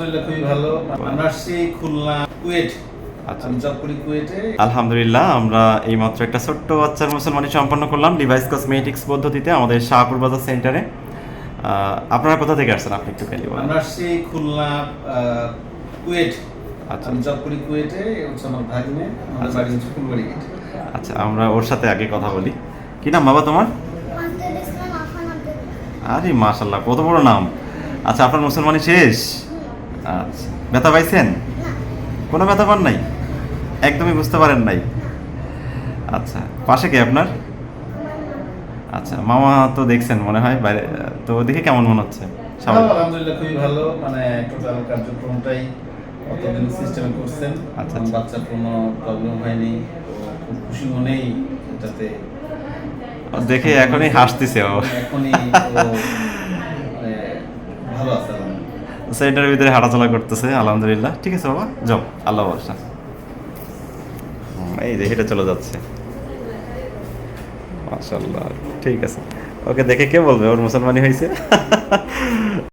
আলহামদুলিল্লাহ খুবই ভালো। আমরা আসছি খুলনা কুয়েট। আচ্ছা। আলহামদুলিল্লাহ আমরা এইমাত্র একটা ছোট্ট বাচ্চার মুসলমানি সম্পন্ন করলাম ডিভাইস কসমেটিক্স পদ্ধতিতে আমাদের শাহপুর বাজার সেন্টারে আপনারা কোথা থেকে আসছেন? আপনি একটু খালি বলেন। আমরা আসছি খুলনা কুয়েট। আচ্ছা। জব করি কুয়েটে আমার ভাগ্নে। আমাদের আচ্ছা। বাড়ি হচ্ছে ফুলবাড়ি আচ্ছা আমরা ওর সাথে আগে কথা বলি। কি নাম বাবা তোমার? আরে মাশাল্লাহ কত বড় নাম। আচ্ছা আপনার মুসলমানি শেষ? আচ্ছা। ব্যথা পাইছেন? কোনো ব্যথা পান নাই? একদমই বুঝতে পারেন নাই। আচ্ছা পাশে কে আপনার? আচ্ছা মামা তো দেখছেন মনে হয় বাইরে তো দেখে কেমন মনে হচ্ছে? ভালো, আলহামদুলিল্লাহ খুবই ভালো। মানে টোটাল কার্যক্রমটাই কতদিন সিস্টেমে করছেন। আচ্ছা, আচ্ছা। বাচ্চার কোনো প্রবলেম হয়নি। খুব খুশি মনেই এটাতে দেখে এখনই হাসতেছে ও। এখনই মানে ভালো আছে। সেন্টারের ভিতরে হাঁটাচলা করতেছে, আলহামদুলিল্লাহ। ঠিক আছে বাবা, যাও, আল্লাহ ভরসা এই যে, হেঁটে চলে যাচ্ছে। মাশাল্লাহ ঠিক আছে। ওকে দেখে কে বলবে? ওর মুসলমানি হয়েছে